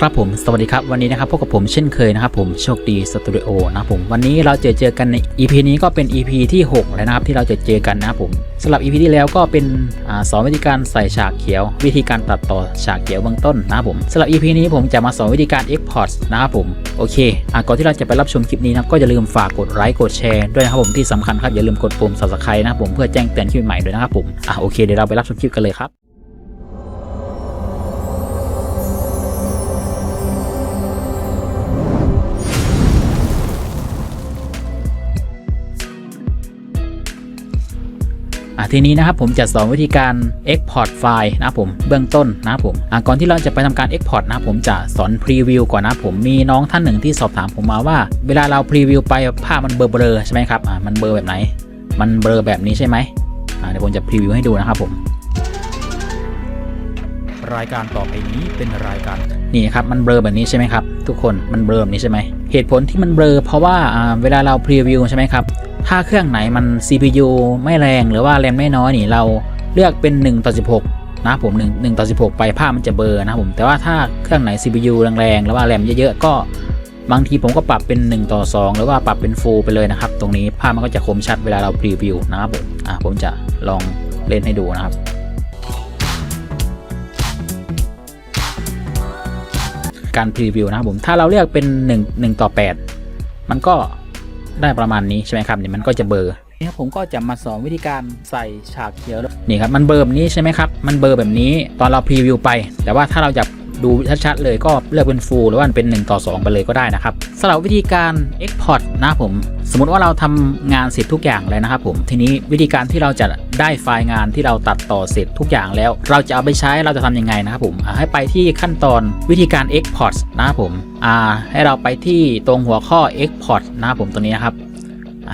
ครับผมสวัสดีครับวันนี้นะครับพบกับผมเช่นเคยนะครับผมโชคดีสตูดิโอนะครับผมวันนี้เราเจอเจอกันใน EP นี้ก็เป็น EP ที่ 6 แล้วนะครับที่เราจะเจอกันนะครับผมสำหรับ EP ที่แล้วก็เป็นอสอนวิธีการใส่ฉากเขียว วิธีการตัดต่อฉากเขียวเบื้องต้นนะครับผมสำหรับ EP นี้ผมจะมาสอนวิธีการ Export นะครับผมโอเคอก่อนที่เราจะไปรับชมคลิปนี้นะก็อย่าลืมฝากกดไลค์กดแชร์ด้วยนะครับผมที่สำคัญครับอย่าลืมกดปุ่ม subscribe นะครับผมเพื่อแจ้งเตือนคลิปใหม่ด้วยนะครับผมอะโอเคเดี๋ยวเราไปรับชมคลิปกันเลยครับ ทีนี้นะครับผมจะสอนวิธีการ Export ไฟล์นะผมเบื้องต้นนะผมก่อนที่เราจะไปทำการ Export นะผมจะสอนพรีวิวก่อนนะผมมีน้องท่านหนึ่งที่สอบถามผมมาว่า เวลาเราพรีวิวไปภาพมันเบลอๆใช่ไหมครับมันเบลอแบบไหน มันเบลอแบบนี้ใช่ไหมเดี๋ยวผมจะพรีวิวให้ดูนะครับผมรายการต่อไปนี้เป็นรายการนี่ครับมันเบลอแบบนี้ใช่ไหมครับ ทุกคนมันเบลอแบบนี้ใช่ไหมเหตุผลที่มันเบลอเพราะว่าเวลาเราพรีวิวใช่ไหมครับ ถ้าเครื่องไหนมัน CPU ไม่แรงหรือว่าแรมไม่น้อยนี่เราเลือกเป็น1ต่อ16 นะผม1 1ต่อ16 ไปภาพมันจะเบลอนะผมแต่ว่าถ้าเครื่องไหน CPU แรงๆหรือว่าแรมเยอะๆก็บางทีผมก็ปรับเป็น 1 ต่อ 2 หรือว่าปรับเป็น Full ไปเลยนะครับ ตรงนี้ภาพมันก็จะคมชัดเวลาเราพรีวิวนะครับผมอะผมจะลองเล่นให้ดูนะครับการพรีวิวนะครับผมถ้าเราเลือกเป็น 1 1 ต่อ 8 มันก็ ได้ประมาณนี้ใช่ไหมครับเนี่ยมันก็จะเบลอร์นี่ครับผมก็จะมาสอนวิธีการใส่ฉากเขียวนี่ครับมันเบลอแบบนี้ใช่ไหมครับมันเบลอแบบนี้ตอนเราพรีวิวไป แต่ว่าถ้าเราอยาก ดูชัดๆเลยก็เลือกเป็น Full หรือว่าเป็น 1 ต่อ 2 ไปเลยก็ได้นะครับสำหรับวิธีการ Export นะผม สมมติว่าเราทำงานเสร็จทุกอย่างแล้วนะครับผมทีนี้วิธีการที่เราจะได้ไฟล์งานที่เราตัดต่อเสร็จทุกอย่างแล้ว เราจะเอาไปใช้เราจะทำยังไงนะครับผมให้ไปที่ขั้นตอนวิธีการ Export นะครับผมให้เราไปที่ตรงหัวข้อ Export นะครับผมตรงนี้นะครับ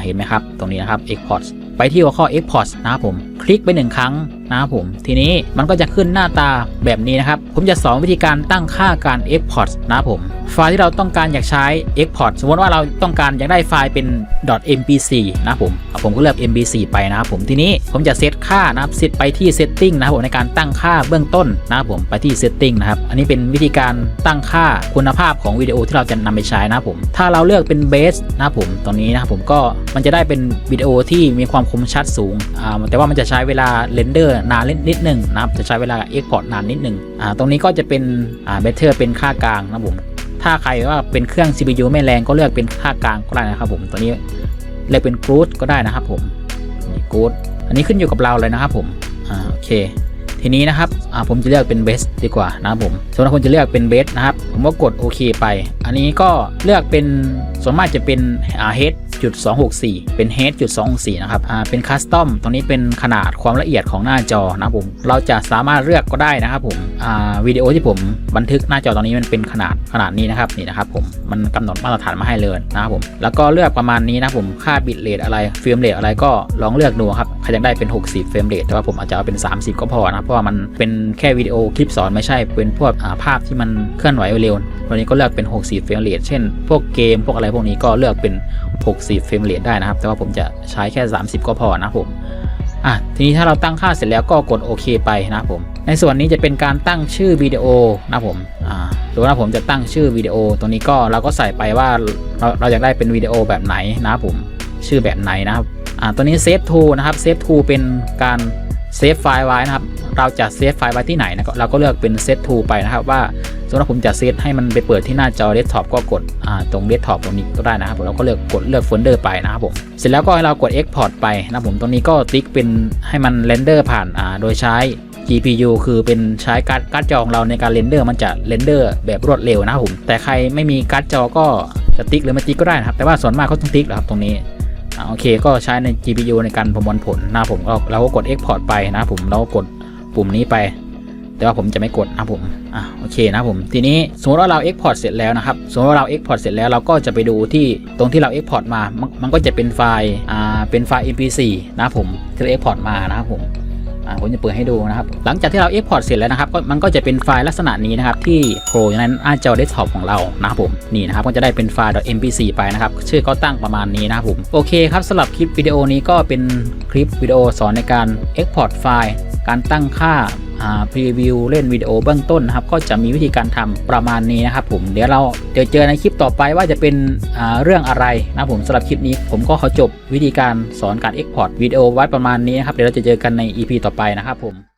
เห็นไหมครับ ตรงนี้นะครับ Export ไปที่หัวข้อ Export นะครับผม คลิกไปหนึ่งครั้งนะครับผม ทีนี้มันก็จะขึ้นหน้าตาแบบนี้นะครับ ผมจะสอนวิธีการตั้งค่าการ Export นะครับผม ไฟล์ที่เราต้องการอยากใช้ Export สมมติว่าเราต้องการอยากได้ไฟล์เป็น .mp4 นะครับผม ผมก็เลือก mp4 ไปนะครับผม ทีนี้ผมจะเซตค่านะครับ เซตไปที่ Setting นะครับผมในการตั้งค่าเบื้องต้นนะครับผม ไปที่ Setting นะครับ อันนี้เป็นวิธีการตั้งค่าคุณภาพของวิดีโอที่เราจะนำไปใช้นะครับผม ถ้าเราเลือกเป็น Base นะครับผมตรงนี้นะครับผมก็มันจะได้เป็นวิดีโอที่มีความคมชัดสูง อ่า แต่ว่ามันจะใช้เวลาเรนเดอร์นานนิดนึงนะครับจะใช้เวลาเอ็กพอร์ตนานนิดนึงอ่าตรงนี้ก็จะเป็นอ่าเบเทอร์เป็นค่ากลางนะผมถ้าใครว่าเป็นเครื่อง CPU ไม่แรงก็เลือกเป็นค่ากลางก็ได้นะครับผมตัวนี้เลือกเป็นกรูดก็ได้นะครับผมกรูดอันนี้ขึ้นอยู่กับเราเลยนะครับผมอ่าโอเค ทีนี้นะครับผมจะเลือกเป็น best ดีกว่านะครับผมสมมติคนจะเลือกเป็น best นะครับ ผมก็กดโอเคไป อันนี้ก็เลือกเป็นส่วนมากจะเป็นอ่า head จุด264 เป็น head จุด264นะครับอ่าเป็น custom ตรงนี้เป็นขนาดความละเอียดของหน้าจอนะครับผมเราจะสามารถเลือกก็ได้นะครับผมอ่าวิดีโอที่ผมบันทึกหน้าจอตอนนี้มันเป็นขนาดขนาดนี้นะครับนี่นะครับผมมันกำหนดมาตรฐานมาให้เลยนะครับผมแล้วก็เลือกประมาณนี้นะผมค่าบิตเรทอะไรเฟรมเรทอะไรก็ลองเลือกดูครับใครอยากได้เป็น 60 เฟรมเรทแต่ว่าผมอาจจะเอาเป็น 30 ก็พอนะเพราะว่ามันเป็นแค่วิดีโอคลิปสอนไม่ใช่เป็นพวกภาพที่มันเคลื่อนไหวเร็วตัวนี้ก็เลือกเป็น 60 เฟรมเรทเช่น พวกเกมพวกอะไรพวกนี้ก็เลือกเป็น 60 เฟรมเรทได้นะครับ แต่ว่าผมจะใช้แค่ 30 ก็พอนะผมอะทีนี้ถ้าเราตั้งค่าเสร็จแล้วก็กดโอเคไปนะผม ในส่วนนี้จะเป็นการตั้งชื่อวิดีโอนะผมอ่าหรือว่าผมจะตั้งชื่อวิดีโอ ตรงนี้ก็เราก็ใส่ไปว่าเราเราอยากได้เป็นวิดีโอแบบไหนนะผมชื่อแบบไหนนะครับอ่าตัวนี้เซฟทูนะครับเซฟทูเป็นการ เซฟไฟล์ไว้นะครับ เราจะเซฟไฟล์ไว้ที่ไหนนะครับเราก็เลือกเป็นเซตทูไปนะครับว่าสมมติผมจะเซตให้มันไปเปิดที่หน้าจอเดสก์ท็อปก็กดตรงเดสก์ท็อปตรงนี้ก็ได้นะครับผมเราก็เลือกกดเลือกโฟลเดอร์ไปนะครับผมเสร็จแล้วก็ให้เรากด Export ไปนะครับผมตรงนี้ก็ติ๊กเป็นให้มันเรนเดอร์ผ่านโดยใช้ GPU คือเป็นใช้การ์ดการ์ดจอของเราในการเรนเดอร์มันจะเรนเดอร์แบบรวดเร็วนะครับผมแต่ใครไม่มีการ์ดจอก็จะติ๊กหรือไม่ติ๊กก็ได้นะครับแต่ว่าส่วนมากเขาต้องติ๊กนะครับตรงนี้ โอเคก็ใช้ใน GPU ในการประมวลผลนะผมก็เราก็กด Export ไปนะผมเราก็กดปุ่มนี้ไป แต่ว่าผมจะไม่กดนะผมอะโอเคนะผมทีนี้สมมติว่าเรา Export เสร็จแล้วนะครับสมมติว่าเรา Export เสร็จแล้วเราก็จะไปดูที่ตรงที่เรา Export มา มันมันก็จะเป็นไฟล์อ่าเป็นไฟล์ mp4 นะผมที่เรา Export มานะครับผม ผมจะเปิดให้ดูนะครับ หลังจากที่เราเอ็กพอร์ตเสร็จแล้วนะครับก็มันก็จะเป็นไฟล์ลักษณะนี้นะครับ ที่โผล่อยู่ในหน้าจอเดสก์ท็อปของเรานะครับผมนี่นะครับก็จะได้เป็นไฟล์ .mp4 ไปนะครับ ชื่อก็ตั้งประมาณนี้นะครับผมโอเคครับสำหรับคลิปวิดีโอนี้ก็เป็นคลิปวิดีโอสอนในการเอ็กพอร์ตไฟล์ การตั้งค่า พรีวิวเล่นวิดีโอเบื้องต้นนะครับ ก็จะมีวิธีการทำประมาณนี้นะครับผมเดี๋ยวเราเดี๋ยวเจอในคลิปต่อไปว่าจะเป็นเรื่องอะไรนะผมสำหรับคลิปนี้ ผมก็ขอจบวิธีการสอนการ Export วิดีโอไว้ประมาณนี้นะครับเดี๋ยวเราจะเจอกันใน EP ต่อไปนะครับผม